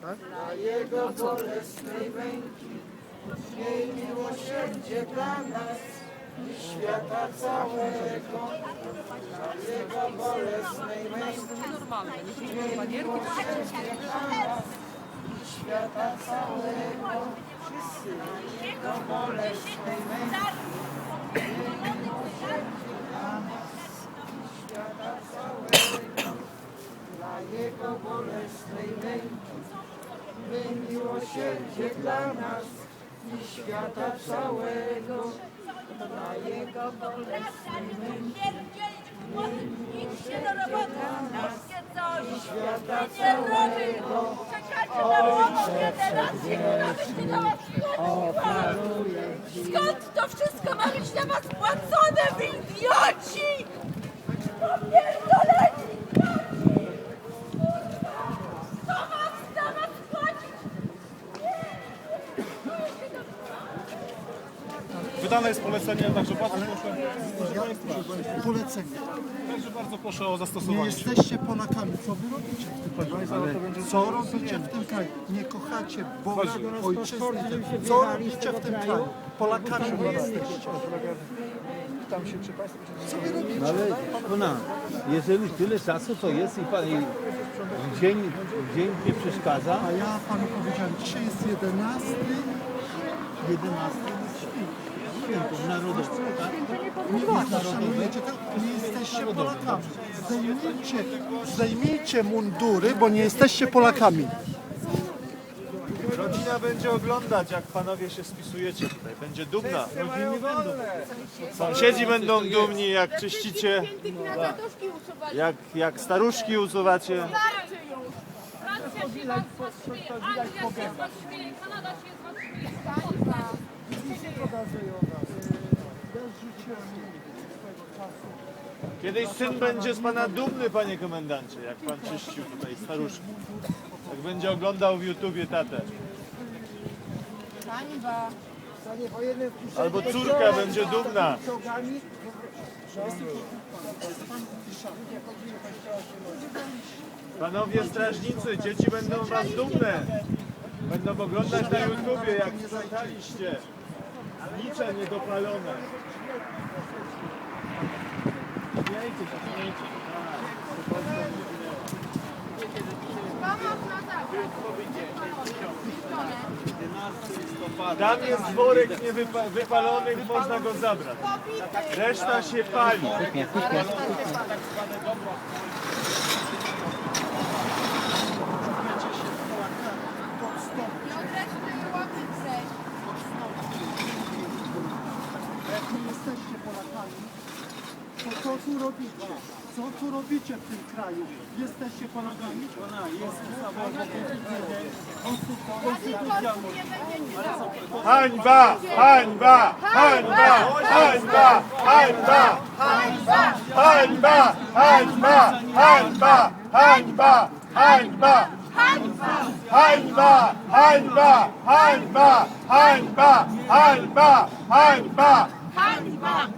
Dla Jego bolesnej męki, Miej miłosierdzie dla nas i świata całego. Dla Jego bolesnej męki, Miej miłosierdzie dla nas i świata całego. Wszyscy dla Jego bolesnej męki, miłosierdzie dla nas i świata całego. Dla Jego bolesnej męki, miłosierdzie dla nas i świata całego. Ojcze Przedwieczny, Skąd to wszystko ma być na was płacone, wy idioci? Wydane jest polecenie, także bardzo proszę. Państwa, Polecenie. także bardzo proszę o Nie zastosowanie. jesteście Polakami. Co wy robicie w tym kraju? Co robicie w tym kraju? Nie kochacie Boga, ojczyzny. Co robicie w tym kraju? Polakami nie jesteście. Co wy robicie? No ale ona, jeżeli tyle czasu to jest i pan i w dzień, dzień nie przeszkadza, A ja panu powiedziałem, dzisiaj jest 11, 11 święto narodowe, tak? Nie jesteście Polakami. Zdejmijcie, zdejmijcie mundury, bo nie jesteście Polakami. Rodzina będzie oglądać, jak panowie się spisujecie tutaj. Będzie dumna. Rodziny będą. Sąsiedzi będą dumni, jak czyścicie, jak, jak staruszki usuwacie. Francja się was śmieje, Anglia się z was śmieje, Kanada się z was śmieje. Kiedyś syn będzie z pana dumny, panie komendancie, jak pan czyścił tutaj staruszki. Jak będzie oglądał w YouTubie tatę. Albo córka będzie dumna. Panowie strażnicy, dzieci będą was dumne. Będą oglądać na YouTubie, jak sprzątaliście. Oblicze niedopalone. Zdjęcie, zdjęcie. Pomoc na Tam jest worek niewypalonych, wypalonych, można go zabrać. Reszta się pali. Kuchnia, kuchnia, kuchnia. Tu robicie? Co tu robicie w tym kraju? Jesteście Polakami? Hańba! Hańba! Hańba! Hańba! Hańba! Hańba! Hańba! Hańba! Hańba! Hańba! Hańba! Hańba! Hańba! Hańba! Hańba! Hańba! Hańba! Hańba! Hańba!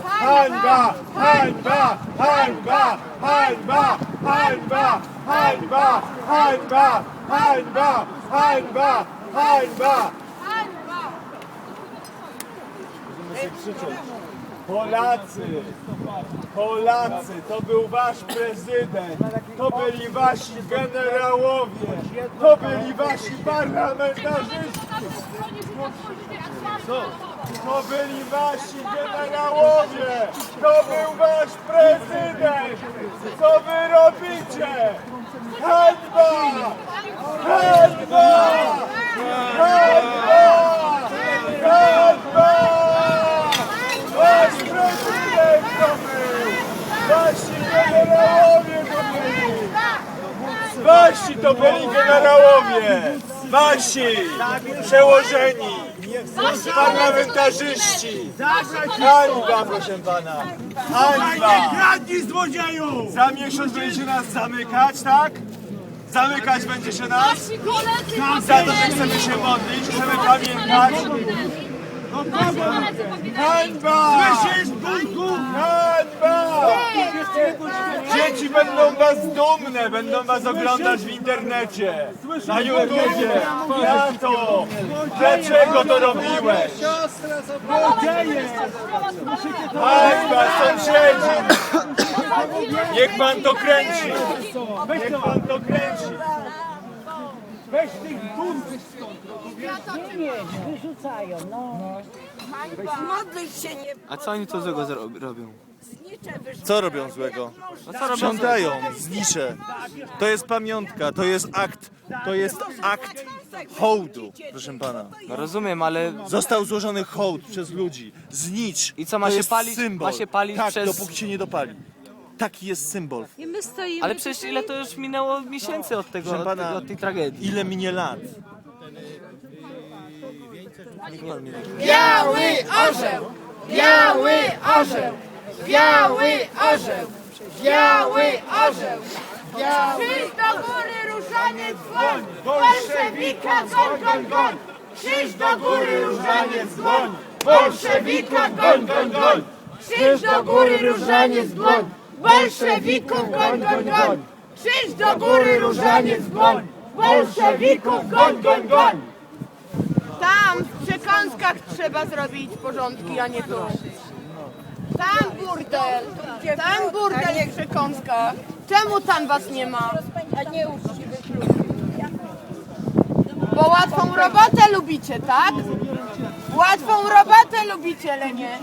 Hańba! Hańba! Hańba! Hańba! Hańba! Hańba! Hańba! Hańba! Hańba! Hańba! Polacy, Polacy, to był wasz prezydent, to byli wasi generałowie, to byli wasi parlamentarzyści, to byli wasi generałowie, to był wasz prezydent. Co wy robicie? Hańba! Hańba! Hańba! Hańba! Wasz prezydent to był! Wasi generałowie to byli! Wasi to byli generałowie! Wasi przełożeni, parlamentarzyści. Hańba, proszę pana. Hańba. Kradnij złodzieju! Za miesiąc będziecie nas zamykać, tak? Zamykać będziecie nas? Wasi koledzy Za to, że chcemy się modlić, chcemy pamiętać. Hańba! Słyszysz, Bunku? Hańba! Dzieci będą was dumne, będą was oglądać w internecie, na YouTubie. Ja to! Dlaczego to robiłeś? Hańba, sąsiedzi! Niech pan to kręci! Niech pan to kręci! Weź tych bun! Modlić się nie A co oni to złego robią? Wyższe. Co robią złego? Sprzątają, znicze. To jest pamiątka, to jest akt, to jest akt hołdu, proszę pana. No rozumiem, ale Został złożony hołd przez ludzi. Znicz. I co, ma to się jest palić- Symbol. ma się palić tak, przez- dopóki się nie dopali. Taki jest symbol. I my stoimy ale przecież ile to już minęło miesięcy od tego, Proszę od, pana, tego, od tej tragedii. Ile minie lat? Biały orzeł! Biały orzeł! Biały orzeł! Biały orzeł! Biały Krzyż do góry, różaniec dłoń! Bolszewika, goń, goń, goń! Krzyż do góry, różaniec dłoń! Bolszewika, goń, goń, goń! Krzyż do góry, różaniec dłoń! Bolszewików, goń, goń, goń! Krzyż do góry, różaniec dłoń! Bolszewików, goń, goń, goń! Tam w przekąskach trzeba zrobić porządki, a nie tu. Tam burdel, tam burdel w przekąskach. Czemu tam was nie ma? A nie. Bo łatwą robotę lubicie, tak? Łatwą robotę lubicie, Lenie.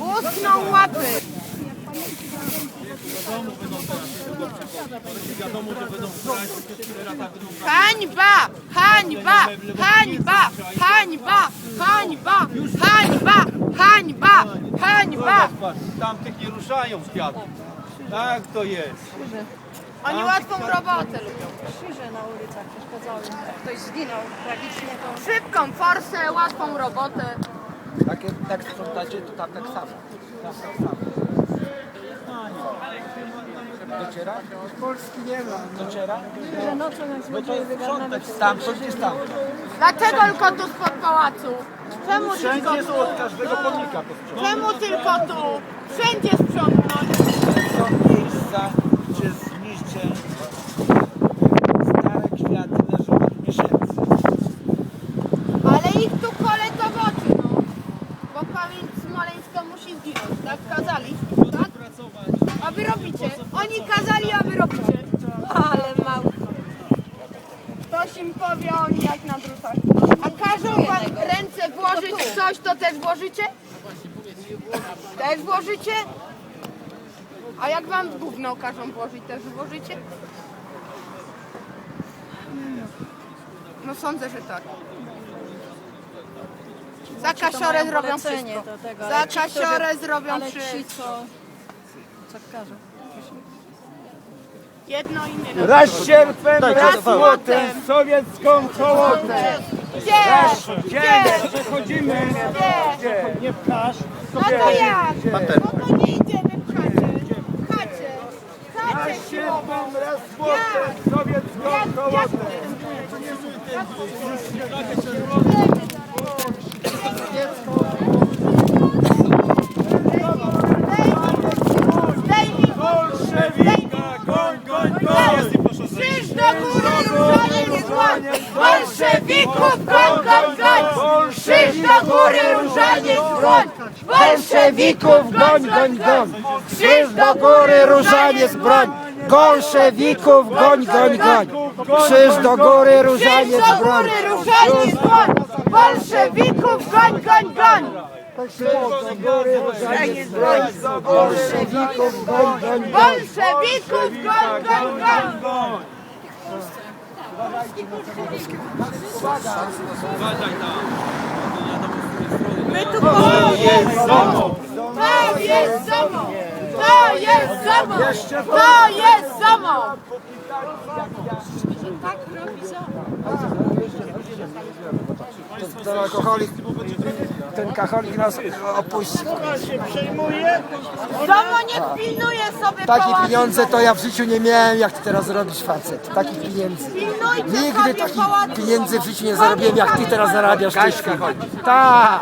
Uschną łapy. Hańba! Hańba! Hańba! Hańba! Hańba! Hańba! Hańba! Hańba! Tamtych nie ruszają z kwiatów. Tak to jest. Oni łatwą robotę lubią. Krzyże na ulicach przeszkadzały. Jak ktoś zginął tragicznie, to Szybką forsę, łatwą robotę. Takie, tak sprzątacie, to tam tak samo. Tam tak samo. Dociera? Polski nie ma. Dociera? że nocą jak złodzieje wygarnęli się Stamtąd i stamtąd. Dlaczego tylko tu spod pałacu? Czemu tylko Wszędzie tu? są od każdego pomnika posprzątane. Czemu tylko tu? Wszędzie sprzątnąć. Są miejsca, gdzie zniszczę stare kwiaty leżą od miesięcy. Ale ich tu kole to w oczy, no. Bo pamięć smoleńska musi zginąć, tak? Kazali, tak? A wy robicie. Oni kazali, a wy robicie. Ale mało. Ktoś im powie, a oni jak na drutach. A każą wam ręce włożyć w coś, to też włożycie? Też włożycie? A jak wam w gówno każą włożyć, też włożycie? No sądzę, że tak. Za kasiorę zrobią wszystko. Za kasiorę zrobią wszystko. Co każą. Jedno imię. Raz sierpem, raz młotem, sowiecką hołotę. Gdzie? Gdzie? Przechodzimy. Gdzie? Nie pchasz. No to jak? No to nie idziemy w chacie. W chacie. W chacie siłowo. Sierpem, raz młotem, sowiecką hołotę. Zdejmij Bolszewika, goń, goń, goń! krzyż do góry, różaniec dłoń. Bolszewików, goń, goń, goń. Krzyż do góry, różaniec dłoń. Bolszewików, goń, goń, goń. Krzyż do góry, różaniec broń. Bolszewików, goń, goń, goń. Krzyż do góry, Krzyż różaniec do broń. góry, różaniec dłoń. Bolszewików, goń, goń, goń. Różaniec broń. Bolszewików, goń, goń, goń. Bolszewików, goń, goń, goń. My tu kochamy. Tak jest jest! To jest ZOMO! To jest! To jest zamok! Ten alkoholik, ten kacholik nas opuścił. Domo nie pilnuje sobie Takie pałacu. pieniądze to ja w życiu nie miałem, jak ty teraz robisz facet. Takich pieniędzy. Pilnujcie Nigdy sobie takich pałacu. pieniędzy w życiu nie zarobiłem, jak ty teraz zarabiasz. chwili. Tak.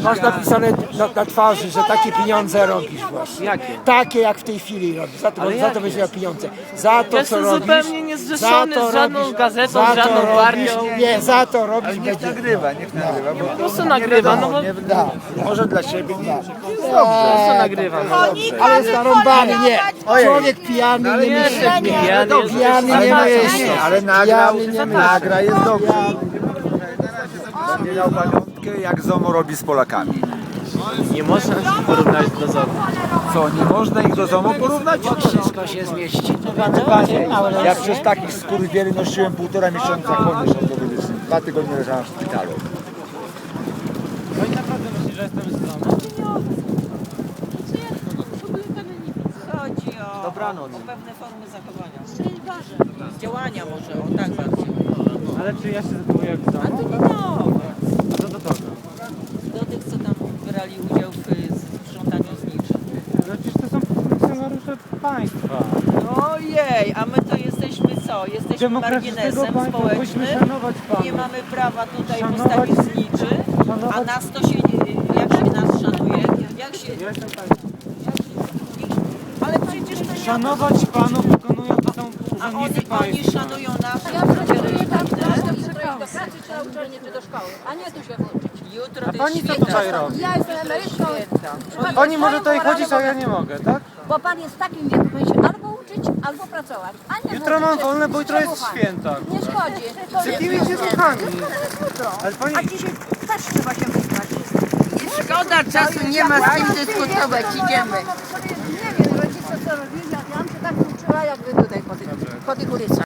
Masz napisane na, na twarzy, że takie pieniądze robisz właśnie. Jakie? Takie jak w tej chwili robisz. Za to, Ale za to będziesz miał pieniądze. Za to, co Jestem robisz. zupełnie niezrzeszony za to z żadną robisz- gazetą, za z to żadną robisz- partią. Nie, za to robisz będzie. Nagrywa, niech nagrywa, bo Po prostu nagrywa, no bo Da. może dla siebie nie. po prostu nagrywa. no. Ale zarąbany, nie. wypolerować. Człowiek pijany nie Nie myśli. jestem pijany, jestem Pijany nie zapasem. myśli. Ale nagrał, Pijany nie myśli. nagra jest dobrze. Miał pamiątkę, jak ZOMO robi z Polakami. Nie można się porównać do ZOMO. Co, nie można ich do ZOMO porównać? Wszystko się zmieści. Panie, ja przez takich skurwieli nosiłem półtora miesiąca koniec ortopedyczny. Dwa tygodnie leżałem w szpitalu. Chodzi o, Dobranoc. o pewne formy zachowania. Działania może, o tak bardziej. Ale czy ja się zachowuję jak A to nie nowe. Co do tego? Do tych, co tam brali udział w y, sprzątaniu zniczy. No przecież to są funkcjonariusze państwa. Ojej, a my to jesteśmy co? Jesteśmy marginesem państwa, powinniśmy społecznym. szanować. Nie mamy prawa tutaj Szanować- postawić zniczy, a szanować- nas to się, nie- jak się nas szanuje? Jak się... Ja jestem państwem. Ale przecież to nie... Szanować panów wykonują to są A oni, oni szanują nas. Ja pracuję tam, do pracy, czy na uczelnię, czy do szkoły, a nie tu się uczyć. Jutro A to pani jest co święta. tutaj robi? Ja jestem emerytką. Pani może tutaj chodzić, a ja nie mogę, tak? Bo pan jest w takim wieku, powinien się albo uczyć, albo pracować. A nie Jutro mam się wolne, bo jutro jest święta. Nie szkodzi. Z jakimi? Ale pani... A dzisiaj też trzeba się wyspać. Szkoda czasu, nie ma z kim dyskutować, idziemy. Nie wiem, rodzice co robili, jak ja bym się tak uczyła, jak wy tutaj po tych, po tych ulicach.